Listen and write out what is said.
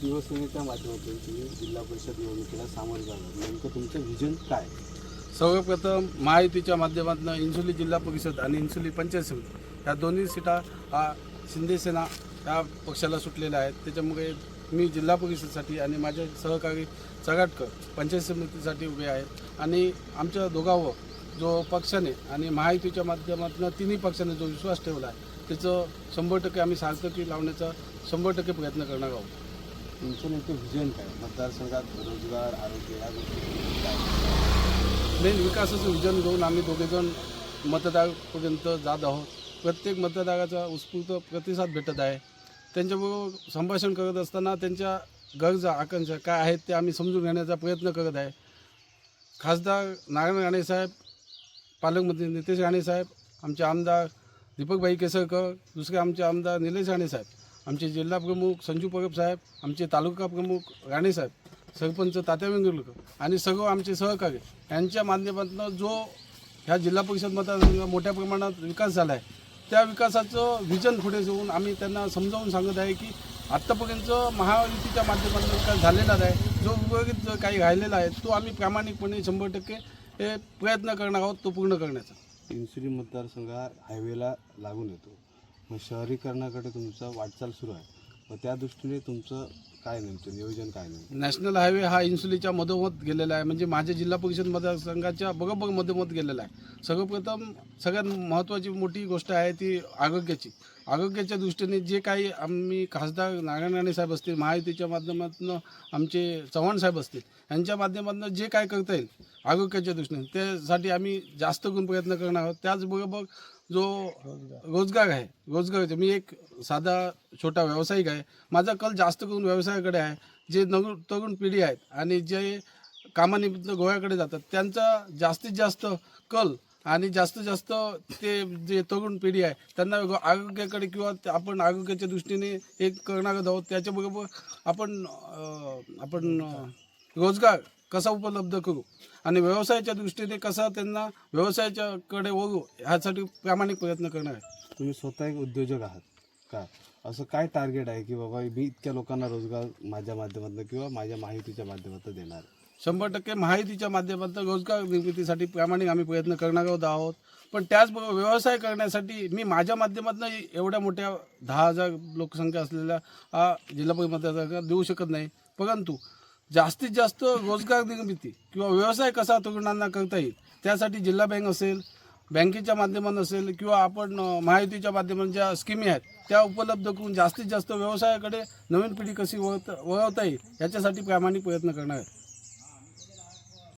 शिवसेनेच्या माध्यमातून तुम्ही जिल्हा परिषद निवडणुकीला सामोरे जाणार. नेमकं तुमचं विजन काय? सर्वप्रथम महायुतीच्या माध्यमातून इन्सुली जिल्हा परिषद आणि इन्सुली पंचायत समिती ह्या दोन्ही सीटा हा शिंदेसेना या पक्षाला सुटलेल्या आहेत. त्याच्यामुळे मी जिल्हा परिषदसाठी आणि माझे सहकारी चगाटकर पंचायत समितीसाठी उभे आहेत. आणि आमच्या दोघांवर जो पक्षाने आणि महायुतीच्या माध्यमातून तिन्ही पक्षाने जो विश्वास ठेवला आहे त्याचं शंभर टक्के आम्ही सार्थकी लावण्याचा शंभर टक्के प्रयत्न करणार आहोत. तुमचं नेमकं विजन काय? मतदारसंघात रोजगार आरोग्य या गोष्टी काय मेन विकासाचं विजन घेऊन आम्ही दोघेजण मतदारापर्यंत जात आहोत. प्रत्येक मतदाराचा उत्स्फूर्त प्रतिसाद भेटत आहे. त्यांच्याबरोबर संभाषण करत असताना त्यांच्या गरजा आकांक्षा काय आहेत ते आम्ही समजून घेण्याचा प्रयत्न करत आहे. खासदार नारायण राणेसाहेब पालकमंत्री नितेश राणेसाहेब आमचे आमदार दीपकभाई केसरकर दुसरे आमचे आमदार निलेश राणेसाहेब आमचे जिल्हा प्रमुख संजू परब साहेब आमचे तालुका प्रमुख राणेसाहेब सरपंच तात्या वेंगुर्लकर आणि सर्व आमचे सहकारी यांच्या माध्यमातून जो ह्या जिल्हा परिषद मतदारसंघात मोठ्या प्रमाणात विकास झाला आहे त्या विकासाचं व्हिजन पुढे जाऊन आम्ही त्यांना समजावून सांगत आहे की आत्तापर्यंत महायुतीच्या माध्यमातून विकास झालेला आहे जो उर्वरित जो काही राहिलेला आहे तो आम्ही प्रामाणिकपणे शंभर टक्के हे प्रयत्न करणार आहोत तो पूर्ण करण्याचा. इन्सुरी मतदारसंघ हायवेला लागून येतो. मग शहरीकरणाकडे तुमचं वाटचाल सुरू आहे. मग त्या दृष्टीने तुमचं काय नेमकं नियोजन काय नेमकं? नॅशनल हायवे हा इन्सुलीच्या मधोमध गेलेला आहे. म्हणजे माझ्या जिल्हा परिषद मतदारसंघाच्या बघबग मधोमध गेलेला आहे. सर्वप्रथम सगळ्यात महत्त्वाची मोठी गोष्ट आहे ती आरोग्याची. आरोग्याच्या दृष्टीने जे काही आम्ही खासदार नारायण राणे साहेब असतील महायुतीच्या माध्यमातून आमचे चव्हाण साहेब असतील यांच्या माध्यमातून जे काय करता येईल आरोग्याच्या दृष्टीने. त्यासाठी आम्ही जास्त करून प्रयत्न करणार आहोत. त्याचबरोबर जो रोजगार आहे रोजगाराचे मी एक साधा छोटा व्यावसायिक आहे. माझा कल जास्त करून व्यवसायाकडे आहे. जे नव तरुण पिढी आहेत आणि जे कामानिमित्त गोव्याकडे जातात त्यांचा जास्तीत जास्त कल आणि जास्तीत जास्त ते जे तरुण पिढी आहे त्यांना आरोग्याकडे किंवा ते आपण आरोग्याच्या दृष्टीने एक करणार आहोत. त्याच्याबरोबर आपण आपण रोजगार कसा उपलब्ध करू? आणि व्यवसायाच्या दृष्टीने कसा त्यांना व्यवसायाच्याकडे वळू ह्यासाठी प्रामाणिक प्रयत्न करणार आहे तुम्ही स्वतः एक उद्योजक आहात का? असं काय टार्गेट आहे की बाबा मी इतक्या लोकांना रोजगार माझ्या माध्यमातून किंवा माझ्या माहितीच्या माध्यमातून देणार? शंभर टक्के माहितीच्या माध्यमातून रोजगार निर्मितीसाठी प्रामाणिक आम्ही प्रयत्न करणार आहोत आहोत. पण त्याचबरोबर व्यवसाय करण्यासाठी मी माझ्या माध्यमातून एवढ्या मोठ्या दहा हजार लोकसंख्या असलेल्या हा जिल्हा परिषद देऊ शकत नाही. परंतु जास्तीत जास्त रोजगार निर्मिती किंवा व्यवसाय कसा तरुणांना करता येईल त्यासाठी जिल्हा बँक असेल बँकेच्या माध्यमातून असेल किंवा आपण महायुतीच्या माध्यमातून ज्या स्कीमी आहेत त्या उपलब्ध करून जास्तीत जास्त व्यवसायाकडे नवीन पिढी कशी वळत वळवता येईल याच्यासाठी प्रामाणिक प्रयत्न करणार आहे